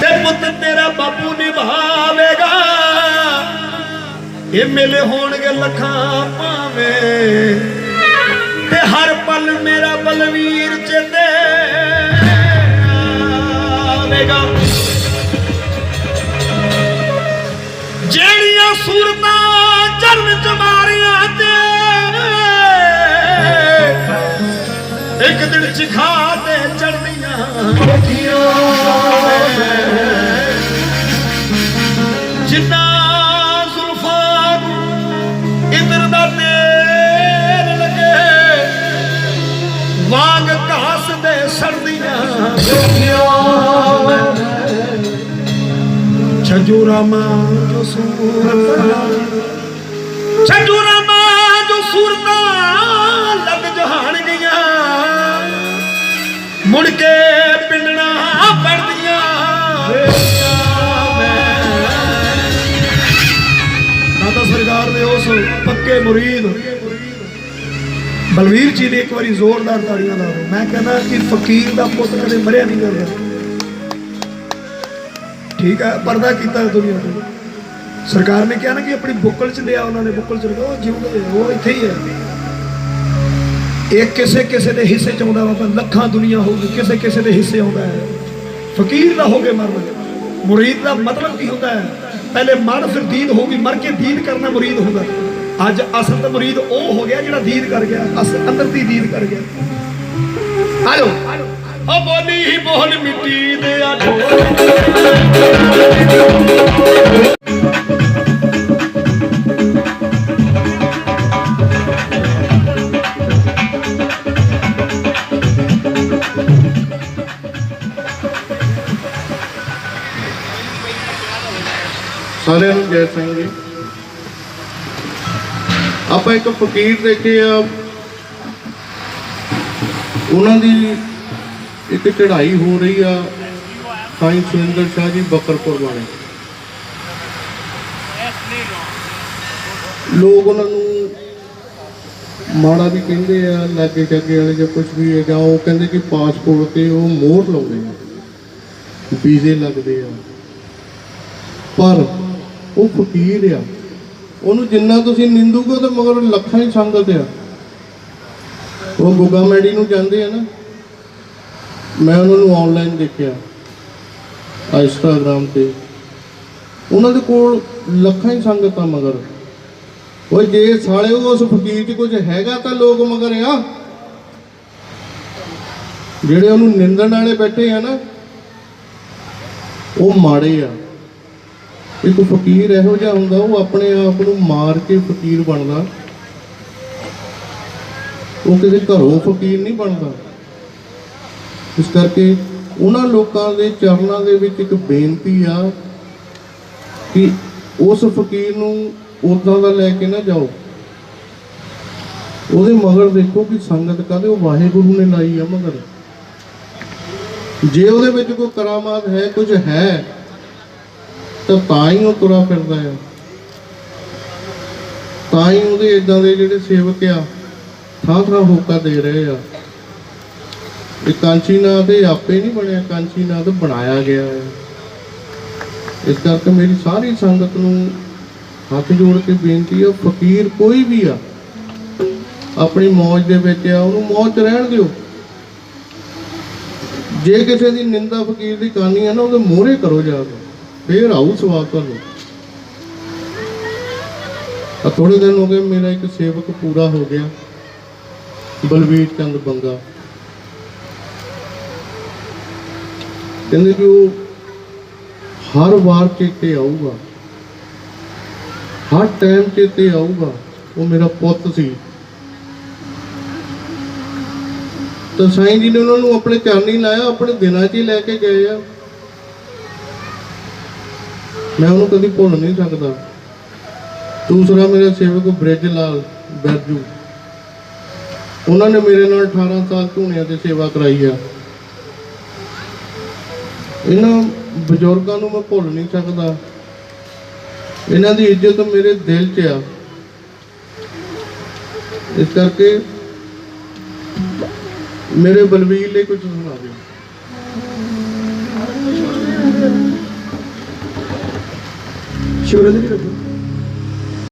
ਤੇ ਪੁੱਤ ਤੇਰਾ ਬਾਪੂ ਨਿਭਾਵੇਗਾ। ਇਹ ਮੇਲੇ ਹੋਣਗੇ ਲੱਖਾਂ ਭਾਵੇਂ। ਤੇ ਹਰ ਪਲ ਮੇਰਾ ਬਲਵੀਰ ਚੇਤੇ ਆਵੇਗਾ। ਜਿਹੜੀਆਂ ਸੂਰਤਾਂ ਚਰਨ ਚ ਇੱਕ ਦਿਨ ਚਿਖਾ ਤੇ ਚੜਦੀਆਂ ਜਿੰਨਾ ਜ਼ੁਲਫਾਂ ਨੂੰ ਦਾ ਤੇਲ ਲੱਗੇ, ਵਾਂਗ ਘਾਸ ਦੇ ਸੜਦੀਆਂ। ਛੱਜੂ ਰਾਮਾ ਜੋ ਸੂਰਤ ਛੱਜੂ ਮੁੜ ਕੇ ਪਿੰਡਣਾ ਪੜਦੀਆਂ ਦਾਦਾ ਸਰਕਾਰ ਦੇ ਉਸ ਪੱਕੇ ਮੁਰੀਦ। ਬਲਵੀਰ ਜੀ ਨੇ ਇੱਕ ਵਾਰੀ ਜ਼ੋਰਦਾਰ ਤਾੜੀਆਂ ਲਾ ਮੈਂ ਕਹਿੰਦਾ ਕਿ ਫਕੀਰ ਦਾ ਪੁੱਤ ਕਦੇ ਮਰਿਆ ਨਹੀਂ ਕਰਦਾ ਠੀਕ ਹੈ, ਪਰਦਾ ਕੀਤਾ ਦੁਨੀਆ ਤੋਂ। ਸਰਕਾਰ ਨੇ ਕਿਹਾ ਨਾ ਕਿ ਆਪਣੀ ਬੁੱਕਲ ਚ ਲਿਆ, ਉਹਨਾਂ ਨੇ ਬੁੱਕਲ ਚ ਲਗਾ ਉਹ ਜਿਉਂਦੇ ਉਹ ਇੱਥੇ ਹੀ ਹੈ ਇਹ ਕਿਸੇ ਕਿਸੇ ਦੇ ਹਿੱਸੇ ਚ ਆਉਂਦਾ ਵਾ ਲੱਖਾਂ ਦੁਨੀਆ ਹੋਊਗੀ, ਕਿਸੇ ਕਿਸੇ ਦੇ ਹਿੱਸੇ ਆਉਂਦਾ ਹੈ। ਫਕੀਰ ਦਾ ਹੋ ਕੇ ਮੁਰੀਦ ਦਾ ਮਤਲਬ ਕੀ ਹੁੰਦਾ ਹੈ? ਪਹਿਲੇ ਮਰ, ਫਿਰ ਦੀਨ ਹੋਊਗੀ, ਮਰ ਕੇ ਦੀਨ ਕਰਨਾ ਮੁਰੀਦ ਹੁੰਦਾ ਅੱਜ ਅਸਲ ਤਾਂ ਮੁਰੀਦ ਉਹ ਹੋ ਗਿਆ ਜਿਹੜਾ ਦੀਦ ਕਰ ਗਿਆ, ਅਸਲ ਅੰਦਰ ਦੀ ਦੀਨ ਕਰ ਗਿਆ। ਆਲੋ ਓ ਬੋਲੀ ਹੀ ਬੋਲ ਮਿੱਟੀ ਦੇ ਆ ਸਾਰਿਆਂ ਨੂੰ ਜੈ ਸਿੰਘ ਜੀ। ਆਪਾਂ ਇੱਕ ਫਕੀਰ ਦੇਖੇ ਆ। ਉਹਨਾਂ ਦੀ ਇੱਕ ਚੜ੍ਹਾਈ ਹੋ ਰਹੀ ਆ ਸਾਈਂ ਸੁਰਿੰਦਰ ਸ਼ਾਹ ਜੀ ਬਕਰਪੁਰ ਵਾਲੇ। ਲੋਕ ਉਹਨਾਂ ਨੂੰ ਮਾੜਾ ਵੀ ਕਹਿੰਦੇ ਆ, ਲਾਗੇ ਚਾਗੇ ਵਾਲੇ ਜਾਂ ਕੁਝ ਵੀ ਹੈ ਜਾਂ ਉਹ ਕਹਿੰਦੇ ਕਿ ਪਾਸਪੋਰਟ ਤੇ ਉਹ ਮੋਹਰ ਲਾਉਂਦੇ ਆ। ਵੀਜ਼ੇ ਲੱਗਦੇ ਆ। ਪਰ ਉਹ ਫਕੀਰ ਆ। ਉਹਨੂੰ ਜਿੰਨਾ ਤੁਸੀਂ ਨਿੰਦੂਗੇ ਤੇ ਮਗਰ ਲੱਖਾਂ ਹੀ ਸੰਗਤ ਆ। ਉਹ ਗੁੱਗਾ ਮੈਡੀ ਨੂੰ ਜਾਂਦੇ ਆ ਨਾ। ਮੈਂ ਉਹਨਾਂ ਨੂੰ ਆਨਲਾਈਨ ਦੇਖਿਆ ਇੰਸਟਾਗ੍ਰਾਮ ਤੇ। ਉਹਨਾਂ ਦੇ ਕੋਲ ਲੱਖਾਂ ਹੀ ਸੰਗਤ ਆ ਮਗਰ। ਉਹ ਜੇ ਸਾਲੇ ਉਸ ਫਕੀਰ 'ਚ ਕੁਝ ਹੈਗਾ ਤਾਂ ਲੋਕ ਮਗਰ ਆ। ਜਿਹੜੇ ਉਹਨੂੰ ਨਿੰਦਣ ਵਾਲੇ ਬੈਠੇ ਆ ਨਾ, ਉਹ ਮਾੜੇ ਆ। ਇੱਕ ਫਕੀਰ ਇਹੋ ਜਿਹਾ ਹੁੰਦਾ, ਉਹ ਆਪਣੇ ਆਪ ਨੂੰ ਮਾਰ ਕੇ ਫਕੀਰ ਬਣਦਾ। ਉਹ ਕਿਸੇ ਘਰੋਂ ਫਕੀਰ ਨਹੀਂ ਬਣਦਾ। ਇਸ ਕਰਕੇ ਉਹਨਾਂ ਲੋਕਾਂ ਦੇ ਚਰਨਾਂ ਦੇ ਵਿੱਚ ਇੱਕ ਬੇਨਤੀ ਆ ਕਿ ਉਸ ਫਕੀਰ ਨੂੰ ਉਦਾਂ ਦਾ ਲੈ ਕੇ ਨਾ ਜਾਓ। ਉਹਦੇ ਮਗਰ ਦੇਖੋ ਕਿ ਸੰਗਤ ਕਾਦੇ ਉਹ ਵਾਹਿਗੁਰੂ ਨੇ ਲਾਈ ਆ ਮਗਰ। ਜੇ ਉਹਦੇ ਵਿੱਚ ਕੋਈ ਕਰਾਮਾਤ ਹੈ, ਕੁਝ ਹੈ ਤਾਂ ਤਾਂ ਹੀ ਉਹ ਤੁਰਾ ਫਿਰਦਾ ਆ। ਤਾਂ ਹੀ ਉਹਦੇ ਇਦਾਂ ਦੇ ਜਿਹੜੇ ਸੇਵਕ ਆ, ਥਾਂ ਥਾਂ ਹੋਕਾ ਦੇ ਰਹੇ ਆ। ਇਹ ਕਾਂਚੀਨਾਥ ਇਹ ਆਪੇ ਨਹੀਂ ਬਣਿਆ, ਕਾਂਚੀਨਾਥ ਬਣਾਇਆ ਗਿਆ ਹੈ ਇਸ ਕਰਕੇ ਮੇਰੀ ਸਾਰੀ ਸੰਗਤ ਨੂੰ ਹੱਥ ਜੋੜ ਕੇ ਬੇਨਤੀ ਹੈ ਫਕੀਰ ਕੋਈ ਵੀ ਆ, ਆਪਣੀ ਮੌਜ ਦੇ ਵਿੱਚ ਆ, ਉਹਨੂੰ ਮੌਜ 'ਚ ਰਹਿਣ ਦਿਓ। ਜੇ ਕਿਸੇ ਦੀ ਨਿੰਦਾ ਫਕੀਰ ਦੀ ਕਰਨੀ ਹੈ ਨਾ, ਉਹਦੇ ਮੂਹਰੇ ਕਰੋ ਜਾ ਕੇ। ਫੇਰ ਆਊ ਸਵਾਲ ਤੁਹਾਨੂੰ ਆ ਥੋੜੇ ਦਿਨ ਹੋ ਗਏ, ਮੇਰਾ ਇੱਕ ਸੇਵਕ ਪੂਰਾ ਹੋ ਗਿਆ, ਬਲਵੀਰ ਚੰਦ ਬੰਗਾ। ਕਹਿੰਦੇ ਕਿ ਉਹ ਹਰ ਵਾਰ ਚੇਤੇ ਆਊਗਾ, ਹਰ ਟਾਈਮ ਚੇਤੇ ਆਊਗਾ, ਉਹ ਮੇਰਾ ਪੁੱਤ ਸੀ। ਤਾਂ ਸਾਈਂ ਜੀ ਨੇ ਉਹਨਾਂ ਨੂੰ ਆਪਣੇ ਚਰਨੀ ਲਾਇਆ, ਆਪਣੇ ਦਿਨਾਂ 'ਚ ਹੀ ਲੈ ਕੇ ਗਏ ਆ। ਮੈਂ ਉਹਨੂੰ ਕਦੀ ਭੁੱਲ ਨਹੀਂ ਸਕਦਾ। ਦੂਸਰਾ ਮੇਰਾ ਸੇਵਕ ਬ੍ਰਿਜ ਲਾਲ ਬਰਜੂ ਉਹਨਾਂ ਨੇ ਮੇਰੇ ਨਾਲ 18 ਸਾਲ ਧੂਣਿਆਂ ਤੇ ਸੇਵਾ ਕਰਾਈ ਆ। ਇਹਨਾਂ ਬਜ਼ੁਰਗਾਂ ਨੂੰ ਮੈਂ ਭੁੱਲ ਨਹੀਂ ਸਕਦਾ। ਇਹਨਾਂ ਦੀ ਇੱਜ਼ਤ ਮੇਰੇ ਦਿਲ 'ਚ ਆ। ਇਸ ਕਰਕੇ ਮੇਰੇ ਬਲਵੀਰ ਲਈ ਕੁਝ ਸੁਣਾ ਦਿਓ। Şöyle bir bakın.